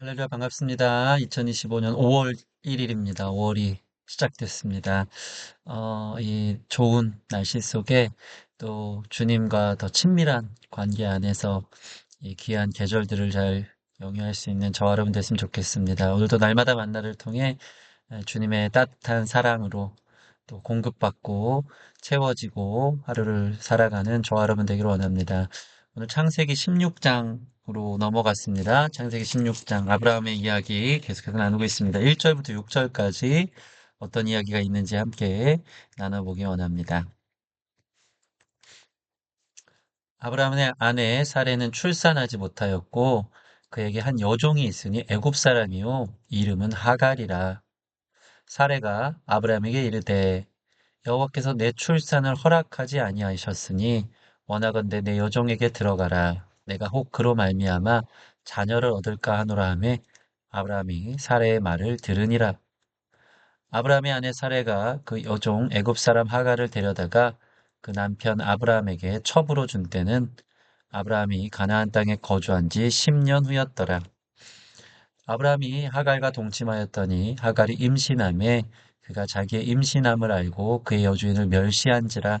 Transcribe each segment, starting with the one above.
할렐루야 반갑습니다. 2025년 5월 1일입니다. 5월이 시작됐습니다. 어, 이 좋은 날씨 속에 또 주님과 더 친밀한 관계 안에서 이 귀한 계절들을 잘 영위할 수 있는 저와 여러분 됐으면 좋겠습니다. 오늘도 날마다 만나를 통해 주님의 따뜻한 사랑으로 또 공급받고 채워지고 하루를 살아가는 저와 여러분 되기를 원합니다. 오늘 창세기 16장으로 넘어갔습니다. 창세기 16장 아브라함의 이야기 계속해서 나누고 있습니다. 1절부터 6절까지 어떤 이야기가 있는지 함께 나눠보기 원합니다. 아브라함의 아내 사레는 출산하지 못하였고 그에게 한 여종이 있으니 애굽 사람이요 이름은 하갈이라 사레가 아브라함에게 이르되 여호와께서 내 출산을 허락하지 아니하셨으니 원하건대 내 여종에게 들어가라. 내가 혹 그로 말미암아 자녀를 얻을까 하노라 하매 아브라함이 사레의 말을 들으니라. 아브라함의 아내 사레가 그 여종 애굽 사람 하갈을 데려다가 그 남편 아브라함에게 첩으로 준 때는 아브라함이 가나안 땅에 거주한 지 10년 후였더라. 아브라함이 하갈과 동침하였더니 하갈이 임신함에 그가 자기의 임신함을 알고 그의 여주인을 멸시한지라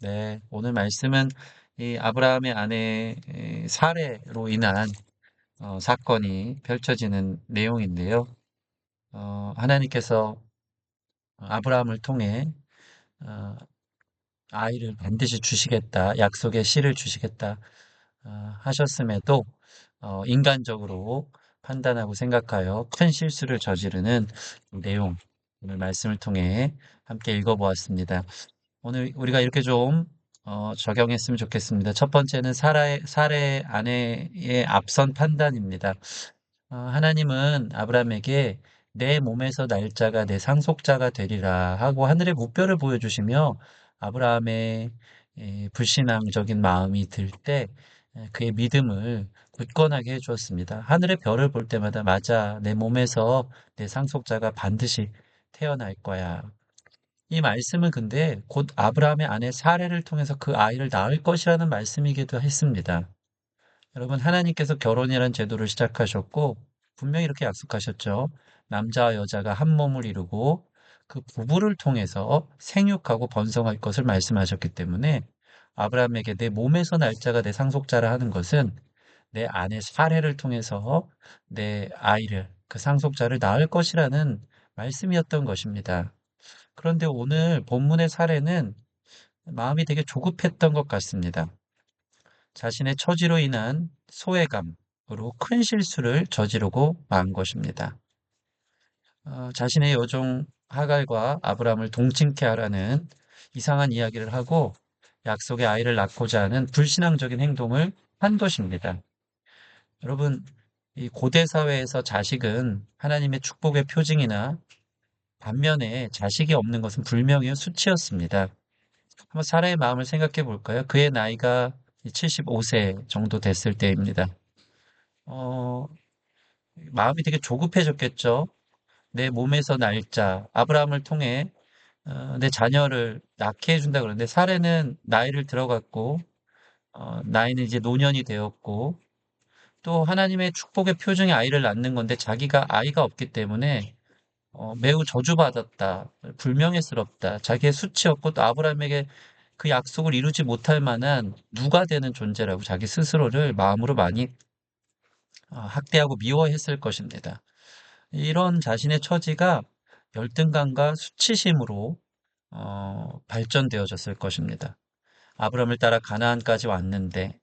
네, 오늘 말씀은 이 아브라함의 아내 사례로 인한 어, 사건이 펼쳐지는 내용인데요. 어, 하나님께서 아브라함을 통해 어, 아이를 반드시 주시겠다, 약속의 씨를 주시겠다 어, 하셨음에도 어, 인간적으로 판단하고 생각하여 큰 실수를 저지르는 내용, 오늘 말씀을 통해 함께 읽어보았습니다. 오늘 우리가 이렇게 좀 어, 적용했으면 좋겠습니다. 첫 번째는 사례, 사례 아내의 앞선 판단입니다. 어, 하나님은 아브라함에게 내 몸에서 날짜가 내 상속자가 되리라 하고 하늘의 무뼈를 보여주시며 아브라함의 에, 불신앙적인 마음이 들 때 그의 믿음을 굳건하게 해주었습니다. 하늘의 별을 볼 때마다 맞아 내 몸에서 내 상속자가 반드시 태어날 거야. 이 말씀은 근데 곧 아브라함의 아내 사례를 통해서 그 아이를 낳을 것이라는 말씀이기도 했습니다. 여러분, 하나님께서 결혼이라는 제도를 시작하셨고, 분명히 이렇게 약속하셨죠. 남자와 여자가 한 몸을 이루고 그 부부를 통해서 생육하고 번성할 것을 말씀하셨기 때문에 아브라함에게 내 몸에서 날짜가 내 상속자라 하는 것은 내 아내 사례를 통해서 내 아이를, 그 상속자를 낳을 것이라는 말씀이었던 것입니다. 그런데 오늘 본문의 사례는 마음이 되게 조급했던 것 같습니다. 자신의 처지로 인한 소외감으로 큰 실수를 저지르고 만 것입니다. 어, 자신의 여종 하갈과 아브라함을 동침케 하라는 이상한 이야기를 하고 약속의 아이를 낳고자 하는 불신앙적인 행동을 한 것입니다. 여러분, 이 고대 사회에서 자식은 하나님의 축복의 표징이나 반면에 자식이 없는 것은 불명의 수치였습니다. 한번 사라의 마음을 생각해 볼까요? 그의 나이가 75세 정도 됐을 때입니다. 어, 마음이 되게 조급해졌겠죠. 내 몸에서 날짜, 아브라함을 통해 어, 내 자녀를 낳게 해준다 그러는데 사례는 나이를 들어갔고 어, 나이는 이제 노년이 되었고 또 하나님의 축복의 표정의 아이를 낳는 건데 자기가 아이가 없기 때문에 어, 매우 저주받았다, 불명예스럽다, 자기의 수치였고 또 아브라함에게 그 약속을 이루지 못할 만한 누가 되는 존재라고 자기 스스로를 마음으로 많이 어, 학대하고 미워했을 것입니다. 이런 자신의 처지가 열등감과 수치심으로 어, 발전되어졌을 것입니다. 아브라함을 따라 가나안까지 왔는데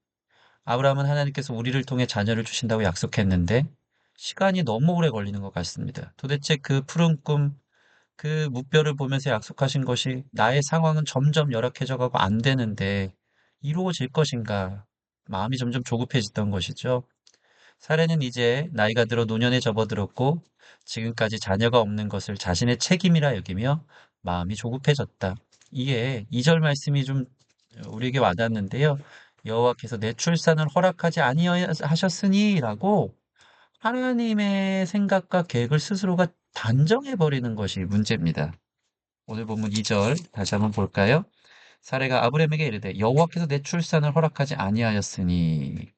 아브라함은 하나님께서 우리를 통해 자녀를 주신다고 약속했는데 시간이 너무 오래 걸리는 것 같습니다. 도대체 그 푸른 꿈, 그 무뼈를 보면서 약속하신 것이 나의 상황은 점점 열악해져 가고 안 되는데 이루어질 것인가? 마음이 점점 조급해지던 것이죠. 사례는 이제 나이가 들어 노년에 접어들었고 지금까지 자녀가 없는 것을 자신의 책임이라 여기며 마음이 조급해졌다. 이게 2절 말씀이 좀 우리에게 와닿는데요. 여호와께서 내 출산을 허락하지 아니하셨으니라고 하나님의 생각과 계획을 스스로가 단정해 버리는 것이 문제입니다. 오늘 본문 2절 다시 한번 볼까요? 사례가 아브라함에게 이르되 여호와께서 내 출산을 허락하지 아니하였으니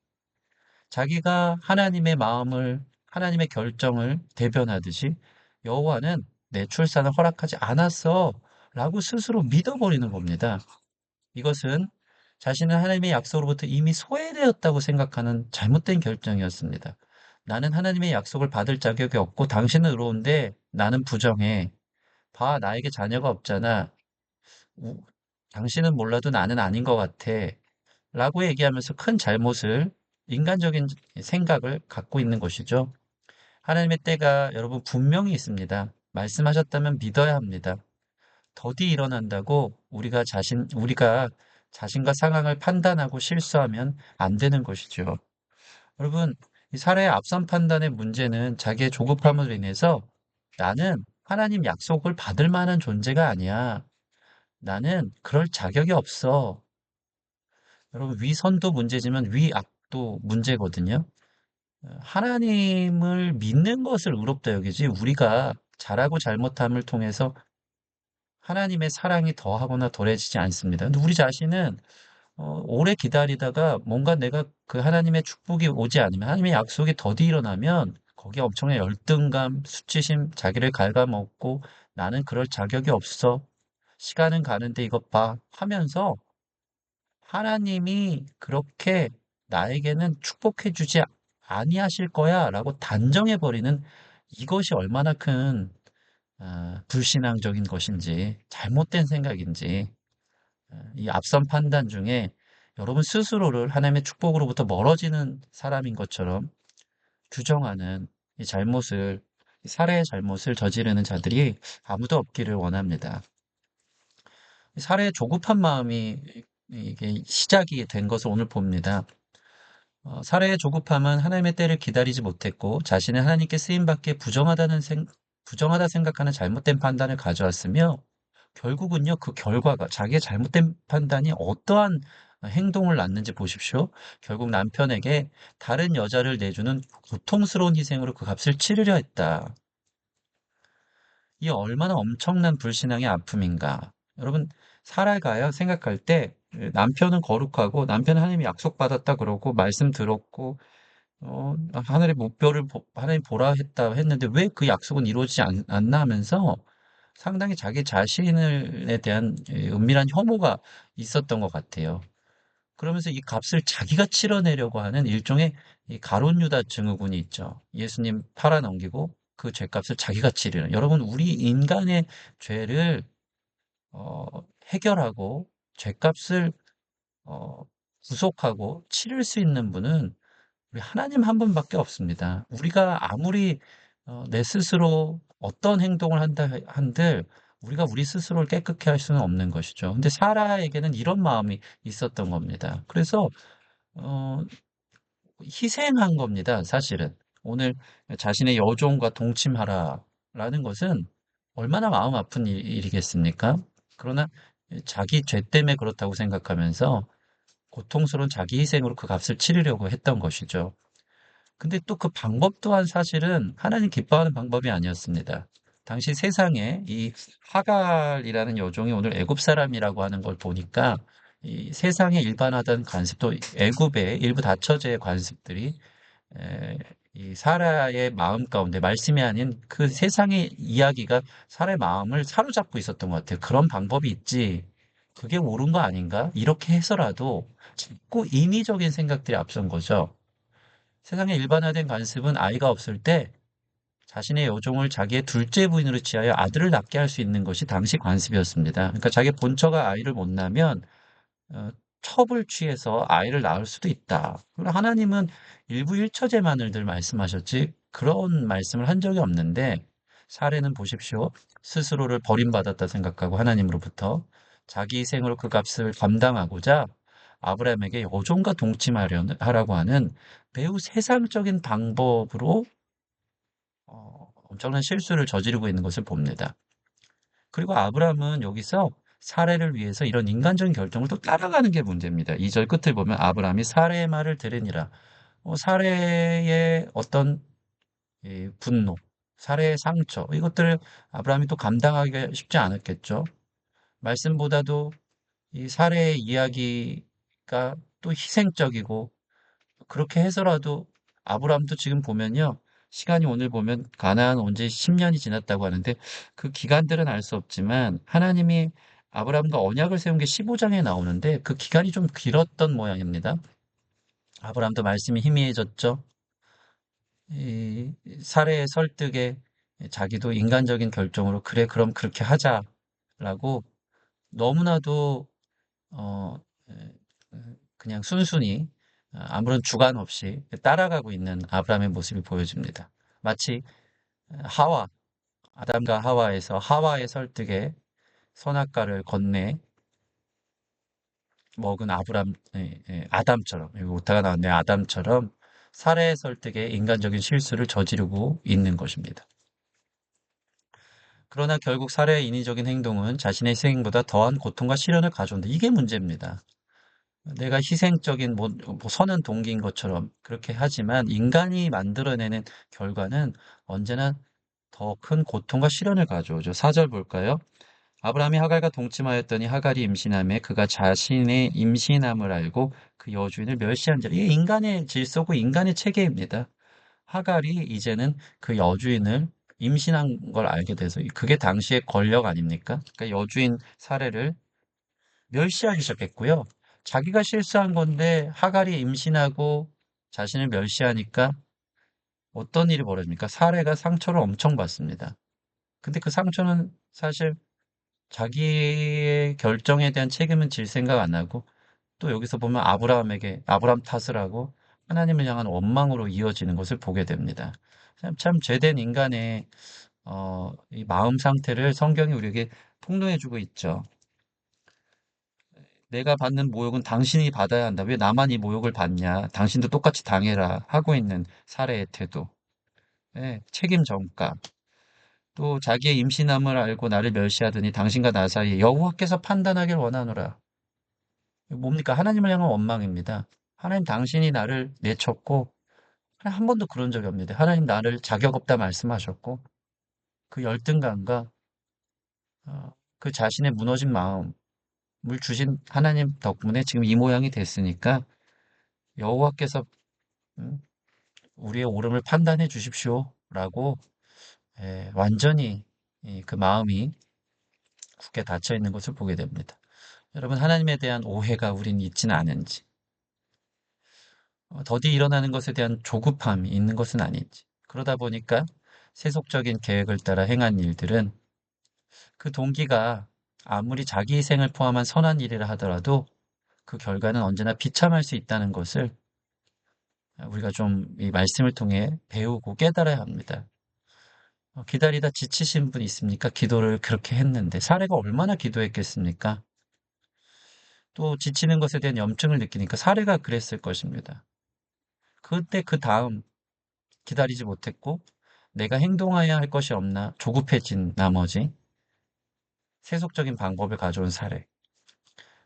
자기가 하나님의 마음을 하나님의 결정을 대변하듯이 여호와는 내 출산을 허락하지 않았어 라고 스스로 믿어버리는 겁니다. 이것은 자신은 하나님의 약속으로부터 이미 소외되었다고 생각하는 잘못된 결정이었습니다. 나는 하나님의 약속을 받을 자격이 없고 당신은 의로운데 나는 부정해. 봐, 나에게 자녀가 없잖아. 우- 당신은 몰라도 나는 아닌 것 같아. 라고 얘기하면서 큰 잘못을, 인간적인 생각을 갖고 있는 것이죠. 하나님의 때가 여러분 분명히 있습니다. 말씀하셨다면 믿어야 합니다. 더디 일어난다고 우리가 자신, 우리가 자신과 상황을 판단하고 실수하면 안 되는 것이죠. 여러분, 이 사례의 앞선 판단의 문제는 자기의 조급함으로 인해서 나는 하나님 약속을 받을 만한 존재가 아니야. 나는 그럴 자격이 없어. 여러분, 위선도 문제지만 위악도 문제거든요. 어, 하나님을 믿는 것을 의롭다 여기지 우리가 잘하고 잘못함을 통해서 하나님의 사랑이 더하거나 덜해지지 않습니다. 근데 우리 자신은 어, 오래 기다리다가 뭔가 내가 그 하나님의 축복이 오지 않으면 하나님의 약속이 더디 일어나면 거기에 엄청난 열등감, 수치심, 자기를 갉아먹고 나는 그럴 자격이 없어. 시간은 가는데 이것 봐 하면서 하나님이 그렇게 나에게는 축복해 주지 아니하실 거야라고 단정해 버리는 이것이 얼마나 큰 아, 불신앙적인 것인지 잘못된 생각인지 아, 이 앞선 판단 중에 여러분 스스로를 하나님의 축복으로부터 멀어지는 사람인 것처럼 규정하는 이 잘못을 이 살해의 잘못을 저지르는 자들이 아무도 없기를 원합니다. 이 살해의 조급한 마음이 이게 시작이 된 것을 오늘 봅니다. 어, 살해의 조급함은 하나님의 때를 기다리지 못했고 자신의 하나님께 쓰임 받기에 부정하다는 생, 부정하다 생각하는 잘못된 판단을 가져왔으며 결국은요 그 결과가 자기의 잘못된 판단이 어떠한 행동을 낳는지 보십시오. 결국 남편에게 다른 여자를 내주는 고통스러운 희생으로 그 값을 치르려 했다. 이 얼마나 엄청난 불신앙의 아픔인가. 여러분, 살아가요. 생각할 때 남편은 거룩하고 남편은 하나님이 약속받았다 그러고 말씀 들었고 어, 하늘의 목표를 보- 하나님 보라 했다 했는데 왜 그 약속은 이루어지지 않, 않나 하면서 상당히 자기 자신에 대한 이 은밀한 혐오가 있었던 것 같아요. 그러면서 이 값을 자기가 치러내려고 하는 일종의 이 가룟 유다 증후군이 있죠. 예수님 팔아넘기고 그 죄값을 자기가 치르는. 여러분, 우리 인간의 죄를 어, 해결하고 죄값을 어, 구속하고 치를 수 있는 분은 우리 하나님 한 분밖에 없습니다. 우리가 아무리 어, 내 스스로 어떤 행동을 한다 한들 우리가 우리 스스로를 깨끗게 할 수는 없는 것이죠. 근데 사라에게는 이런 마음이 있었던 겁니다. 그래서 어, 희생한 겁니다. 사실은 오늘 자신의 여종과 동침하라라는 것은 얼마나 마음 아픈 일- 일이겠습니까? 그러나 자기 죄 때문에 그렇다고 생각하면서 고통스러운 자기 희생으로 그 값을 치르려고 했던 것이죠. 근데 또 그 방법 또한 사실은 하나님 기뻐하는 방법이 아니었습니다. 당시 세상에 이 하갈이라는 여종이 오늘 애굽 사람이라고 하는 걸 보니까 이 세상에 일반화된 관습도 애굽의 일부 다처제의 관습들이 에, 이 사라의 마음 가운데 말씀이 아닌 그 세상의 이야기가 사라의 마음을 사로잡고 있었던 것 같아요. 그런 방법이 있지. 그게 옳은 거 아닌가? 이렇게 해서라도 자꾸 인위적인 생각들이 앞선 거죠. 세상에 일반화된 관습은 아이가 없을 때 자신의 여종을 자기의 둘째 부인으로 취하여 아들을 낳게 할 수 있는 것이 당시 관습이었습니다. 그러니까 자기 본처가 아이를 못 낳으면 어, 첩을 취해서 아이를 낳을 수도 있다. 하나님은 일부 일처제만을 늘 말씀하셨지 그런 말씀을 한 적이 없는데 사례는 보십시오. 스스로를 버림받았다 생각하고 하나님으로부터 자기 희생으로 그 값을 감당하고자 아브라함에게 여종과 동침하라고 하는 매우 세상적인 방법으로 어, 엄청난 실수를 저지르고 있는 것을 봅니다. 그리고 아브라함은 여기서 사례를 위해서 이런 인간적인 결정을 또 따라가는 게 문제입니다. 2절 끝을 보면 아브라함이 사례의 말을 들으니라. 어, 사례의 어떤 이 분노, 사례의 상처, 이것들을 아브라함이 또 감당하기가 쉽지 않았겠죠. 말씀보다도 이 사례의 이야기 가또 희생적이고 그렇게 해서라도 아브라함도 지금 보면요. 시간이 오늘 보면 가나안 온 지 10년이 지났다고 하는데 그 기간들은 알 수 없지만 하나님이 아브라함과 언약을 세운 게 15장에 나오는데 그 기간이 좀 길었던 모양입니다. 아브라함도 말씀이 희미해졌죠. 이 사례의 설득에 자기도 인간적인 결정으로 그래 그럼 그렇게 하자라고 너무나도 어 그냥 순순히 아무런 주관 없이 따라가고 있는 아브라함의 모습이 보여집니다. 마치 하와 아담과 하와에서 하와의 설득에 선악과를 건네 먹은 아브람 예, 예, 아담처럼 여기 오타가 나왔네 아담처럼 살해 설득에 인간적인 실수를 저지르고 있는 것입니다. 그러나 결국 살해의 인위적인 행동은 자신의 희생보다 더한 고통과 시련을 가져온다. 이게 문제입니다. 내가 희생적인 뭐, 뭐 선한 동기인 것처럼 그렇게 하지만 인간이 만들어내는 결과는 언제나 더 큰 고통과 시련을 가져오죠. 4절 볼까요? 아브라함이 하갈과 동침하였더니 하갈이 임신함에 그가 자신의 임신함을 알고 그 여주인을 멸시한 자. 이게 인간의 질서고 인간의 체계입니다. 하갈이 이제는 그 여주인을 임신한 걸 알게 돼서 그게 당시의 권력 아닙니까? 그러니까 여주인 사례를 멸시하기 시작했고요. 자기가 실수한 건데 하갈이 임신하고 자신을 멸시하니까 어떤 일이 벌어집니까? 사례가 상처를 엄청 받습니다. 근데 그 상처는 사실 자기의 결정에 대한 책임은 질 생각 안 하고 또 여기서 보면 아브라함에게 아브라함 탓을 하고 하나님을 향한 원망으로 이어지는 것을 보게 됩니다. 참, 참 죄된 인간의 어, 이 마음 상태를 성경이 우리에게 폭로해주고 있죠. 내가 받는 모욕은 당신이 받아야 한다. 왜 나만 이 모욕을 받냐? 당신도 똑같이 당해라. 하고 있는 사례의 태도. 네, 책임 전가. 또 자기의 임신함을 알고 나를 멸시하더니 당신과 나 사이에 여호와께서 판단하길 원하노라. 뭡니까? 하나님을 향한 원망입니다. 하나님 당신이 나를 내쳤고 한 번도 그런 적이 없는데 하나님 나를 자격 없다 말씀하셨고 그 열등감과 어, 그 자신의 무너진 마음 을 주신 하나님 덕분에 지금 이 모양이 됐으니까 여호와께서 음, 우리의 오름을 판단해 주십시오라고 예, 완전히 그 마음이 굳게 닫혀 있는 것을 보게 됩니다. 여러분 하나님에 대한 오해가 우린 있지는 않은지 어, 더디 일어나는 것에 대한 조급함이 있는 것은 아닌지 그러다 보니까 세속적인 계획을 따라 행한 일들은 그 동기가 아무리 자기 희생을 포함한 선한 일이라 하더라도 그 결과는 언제나 비참할 수 있다는 것을 우리가 좀 이 말씀을 통해 배우고 깨달아야 합니다. 어, 기다리다 지치신 분 있습니까? 기도를 그렇게 했는데 사례가 얼마나 기도했겠습니까? 또 지치는 것에 대한 염증을 느끼니까 사례가 그랬을 것입니다. 그때 그 다음 기다리지 못했고 내가 행동해야 할 것이 없나 조급해진 나머지 세속적인 방법을 가져온 사례.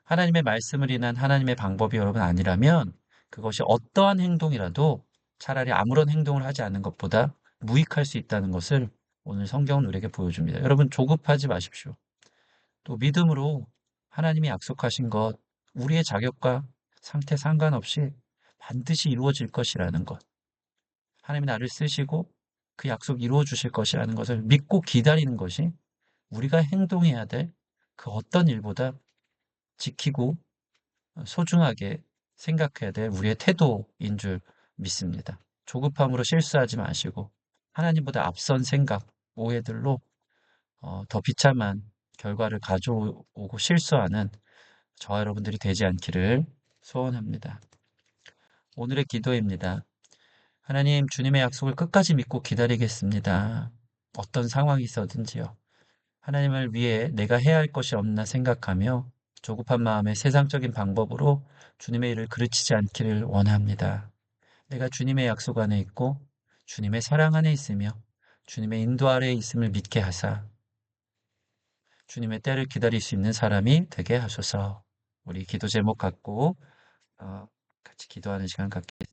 하나님의 말씀을 인한 하나님의 방법이 여러분 아니라면 그것이 어떠한 행동이라도 차라리 아무런 행동을 하지 않는 것보다 무익할 수 있다는 것을 오늘 성경은 우리에게 보여줍니다. 여러분 조급하지 마십시오. 또 믿음으로 하나님이 약속하신 것, 우리의 자격과 상태 상관없이 반드시 이루어질 것이라는 것. 하나님이 나를 쓰시고 그 약속 이루어 주실 것이라는 것을 믿고 기다리는 것이 우리가 행동해야 될 그 어떤 일보다 지키고 소중하게 생각해야 될 우리의 태도인 줄 믿습니다. 조급함으로 실수하지 마시고 하나님보다 앞선 생각, 오해들로 어, 더 비참한 결과를 가져오고 실수하는 저와 여러분들이 되지 않기를 소원합니다. 오늘의 기도입니다. 하나님, 주님의 약속을 끝까지 믿고 기다리겠습니다. 어떤 상황이 있어든지요. 하나님을 위해 내가 해야 할 것이 없나 생각하며 조급한 마음에 세상적인 방법으로 주님의 일을 그르치지 않기를 원합니다. 내가 주님의 약속 안에 있고 주님의 사랑 안에 있으며 주님의 인도 아래에 있음을 믿게 하사 주님의 때를 기다릴 수 있는 사람이 되게 하소서. 우리 기도 제목 갖고 어, 같이 기도하는 시간 갖겠습니다.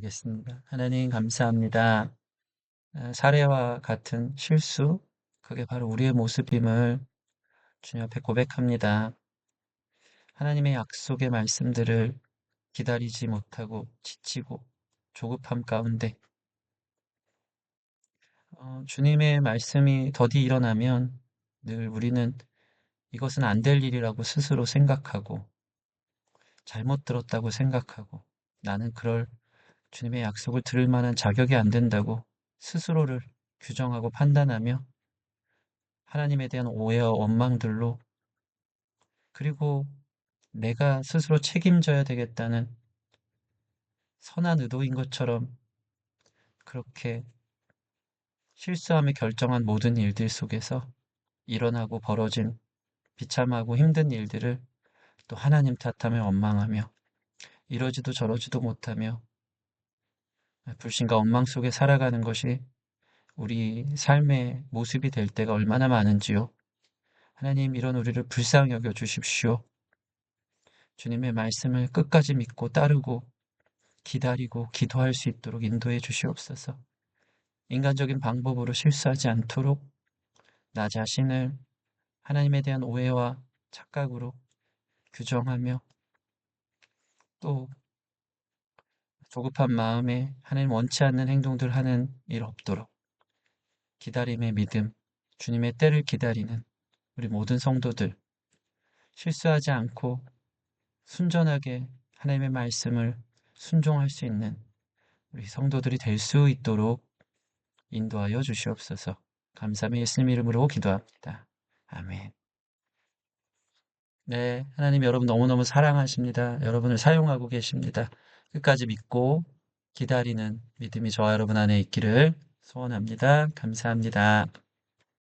기도하겠습니다. 하나님 감사합니다. 아, 사례와 같은 실수, 그게 바로 우리의 모습임을 주님 앞에 고백합니다. 하나님의 약속의 말씀들을 기다리지 못하고 지치고 조급함 가운데 어, 주님의 말씀이 더디 일어나면 늘 우리는 이것은 안 될 일이라고 스스로 생각하고 잘못 들었다고 생각하고 나는 그럴 주님의 약속을 들을 만한 자격이 안 된다고 스스로를 규정하고 판단하며 하나님에 대한 오해와 원망들로 그리고 내가 스스로 책임져야 되겠다는 선한 의도인 것처럼 그렇게 실수함에 결정한 모든 일들 속에서 일어나고 벌어진 비참하고 힘든 일들을 또 하나님 탓하며 원망하며 이러지도 저러지도 못하며 불신과 원망 속에 살아가는 것이 우리 삶의 모습이 될 때가 얼마나 많은지요. 하나님 이런 우리를 불쌍히 여겨 주십시오. 주님의 말씀을 끝까지 믿고 따르고 기다리고 기도할 수 있도록 인도해 주시옵소서. 인간적인 방법으로 실수하지 않도록 나 자신을 하나님에 대한 오해와 착각으로 규정하며 또 조급한 마음에 하나님 원치 않는 행동들 하는 일 없도록 기다림의 믿음, 주님의 때를 기다리는 우리 모든 성도들 실수하지 않고 순전하게 하나님의 말씀을 순종할 수 있는 우리 성도들이 될 수 있도록 인도하여 주시옵소서. 감사함의 예수님 이름으로 기도합니다. 아멘. 네, 하나님 여러분 너무너무 사랑하십니다. 여러분을 사용하고 계십니다. 끝까지 믿고 기다리는 믿음이 저와 여러분 안에 있기를 소원합니다. 감사합니다.